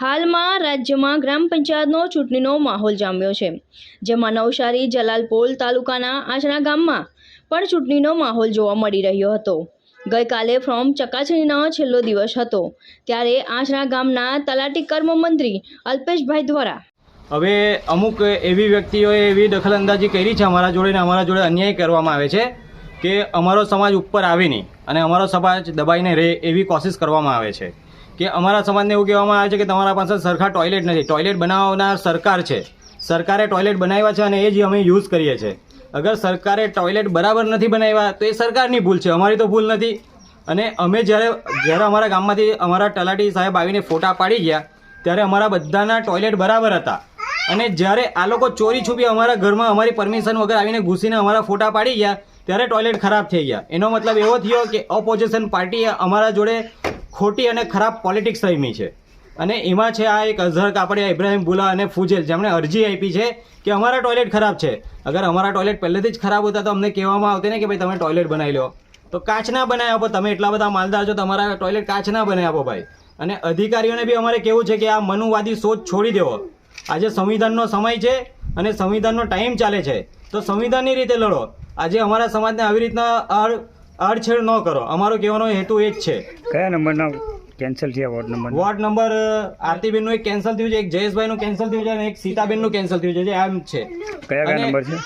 હાલમાં રાજ્યમાં ગ્રામ પંચાયતનો ચૂંટણીનો માહોલ જામ્યો છે, જેમાં નવસારી, જલાલપોલ તાલુકાના આંચણા ગામમાં પણ ચૂંટણીનો માહોલ જોવા મળી રહ્યો હતો. ગઈકાલે ફોર્મ ચકાસણીનો છેલ્લો દિવસ હતો, ત્યારે આંચણા ગામના તલાટી કર્મ મંત્રી અલ્પેશભાઈ દ્વારા હવે અમુક એવી વ્યક્તિઓએ એવી દખલઅંદાજી કરી છે અમારા જોડે ને અમારા જોડે અન્યાય કરવામાં આવે છે કે અમારો સમાજ ઉપર આવે નહીં અને અમારો સમાજ દબાઈને રહે એવી કોશિશ કરવામાં આવે છે. કે અમારા સમાજને એવું કહેવામાં આવે છે કે તમારા પાસે સરખા ટોયલેટ નથી. ટોયલેટ બનાવનાર સરકાર છે. સરકારે ટોયલેટ બનાવ્યા છે અને એ જ અમે યુઝ કરીએ છીએ. અગર સરકારે ટોયલેટ બરાબર નથી બનાવ્યા, તો એ સરકારની ભૂલ છે. અમારી તો ભૂલ નથી. અને અમે જ્યારે જ્યારે અમારા ગામમાંથી અમારા તલાટી સાહેબ આવીને ફોટા પાડી ગયા, ત્યારે અમારા બધાના ટોયલેટ બરાબર હતા. અને જ્યારે આ લોકો ચોરી છુપી અમારા ઘરમાં અમારી પરમિશન વગર આવીને ઘૂસીને અમારા ફોટા પાડી ગયા, ત્યારે ટોયલેટ ખરાબ થઈ ગયા. એનો મતલબ એવો થયો કે ઓપોઝિશન પાર્ટીએ અમારા જોડે ખોટી અને ખરાબ પોલિટિક્સ રમી છે. અને એમાં છે આ એક અઝહર કાપડિયા ઇબ્રાહિમ બુલા અને ફુજેલ, જેમણે અરજી આપી છે કે અમારા ટોયલેટ ખરાબ છે. અગર અમારા ટોયલેટ પહેલેથી જ ખરાબ હતા તો અમને કહેવામાં આવતી ને કે ભાઈ તમે ટોયલેટ બનાવી લો. તો કાચના બનાવી આપો, તમે એટલા બધા માલદાર છો, તમારા ટોયલેટ કાચના બનાવી આપો ભાઈ. અને અધિકારીઓને બી અમારે કેવું છે કે આ મનુવાદી સોચ છોડી દેવો. આજે સંવિધાનનો સમય છે અને સંવિધાનનો ટાઈમ ચાલે છે. તો સંવિધાનની રીતે લડો. આજે અમારા સમાજને આવી રીતના આડછેડ ન કરો. અમારો કહેવાનો હેતુ એ જ છે. કયા નંબરનો કેન્સલ થયા વોર્ડ નંબર વોર્ડ નંબર આરતીબેનનું એક કેન્સલ થયું છે એક જયેશભાઈનું કેન્સલ થયું છે અને એક સીતાબેનનું કેન્સલ થયું છે જે આમ છે. કયા કયા નંબર છે?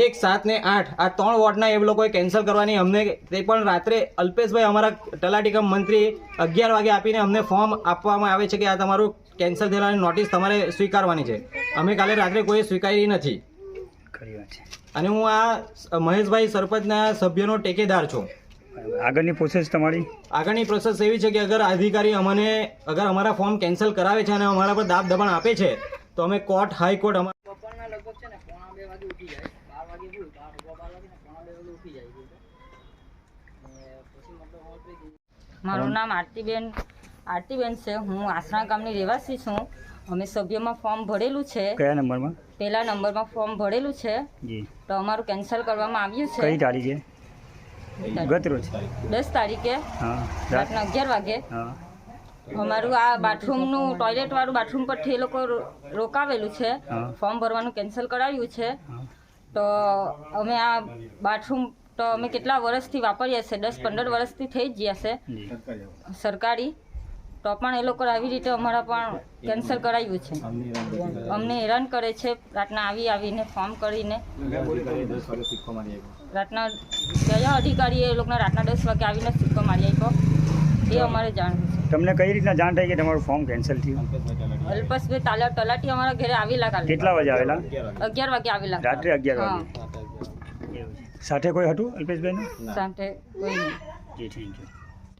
એક સાત ને આઠ. આ ત્રણ વોર્ડના એ લોકોએ કેન્સલ કરવાની અમને તે પણ રાત્રે અલ્પેશભાઈ અમારા તલાટીકમ મંત્રી અગિયાર વાગે આપીને અમને ફોર્મ આપવામાં આવે છે કે આ તમારું કેન્સલ થયેલાની નોટિસ તમારે સ્વીકારવાની છે. અમે કાલે રાત્રે કોઈ સ્વીકારી નથી. ખરી વાત છે. અને હું આ મહેશભાઈ સરપંચના સભ્યનો ટેકેદાર છું. આગળની પ્રોસેસ તમારી? આગળની પ્રોસેસ એવી છે કે અગર અધિકારી અમને અગર અમારા ફોર્મ કેન્સલ કરાવે છે અને અમારા પર દાબ દબાણ આપે છે તો અમે કોર્ટ હાઈકોર્ટ અમારા મારું નામ આરતીબેન આરતીબેન છે. હું આસરા ગામની રહેવાસી છું. અમે સભ્યમાં ફોર્મ ભરેલું છે. કયા નંબરમાં? પહેલા નંબરમાં ફોર્મ ભરેલું છે. જી. તો અમારું કેન્સલ કરવામાં આવ્યું કઈ છે તારીખે? ગત રોજ? દસ તારીખે રાતના અગિયાર વાગે. અમારું આ બાથરૂમનું ટોયલેટ વાળું બાથરૂમ પરથી એ લોકો રોકાવેલું છે. ફોર્મ ભરવાનું કેન્સલ કરાવ્યું છે. તો અમે આ બાથરૂમ તો અમે કેટલા વર્ષથી વાપરીએ છીએ દસ પંદર વર્ષથી થઈ જ ગયા છે. સરકારી. તો પણ એ લોકો આવી રીતે અમારા પણ કેન્સલ કરાવ્યું છે. અમને હેરાન કરે છે રાતના આવી આવીને ફોર્મ કરીને. રાતના કયા અધિકારીએ એ લોકોને રાતના દસ વાગે આવીને સિક્કો મારી આપ્યો એ અમારે જાણવું તમને કઈ રીતના જાણ થઈ કે તમારું ફોર્મ કેન્સલ થયું? છે અલ્પેશભાઈ તાલા તલાટી અમારા ઘરે આવેલા કાલે. કેટલા વાગે આવેલા? અગિયાર વાગે આવેલા. રાત્રે અગિયાર હા. વાગે સાથે કોઈ હતું અલ્પેશભાઈનું? સાથે કોઈ નહીં. જી થેન્ક યુ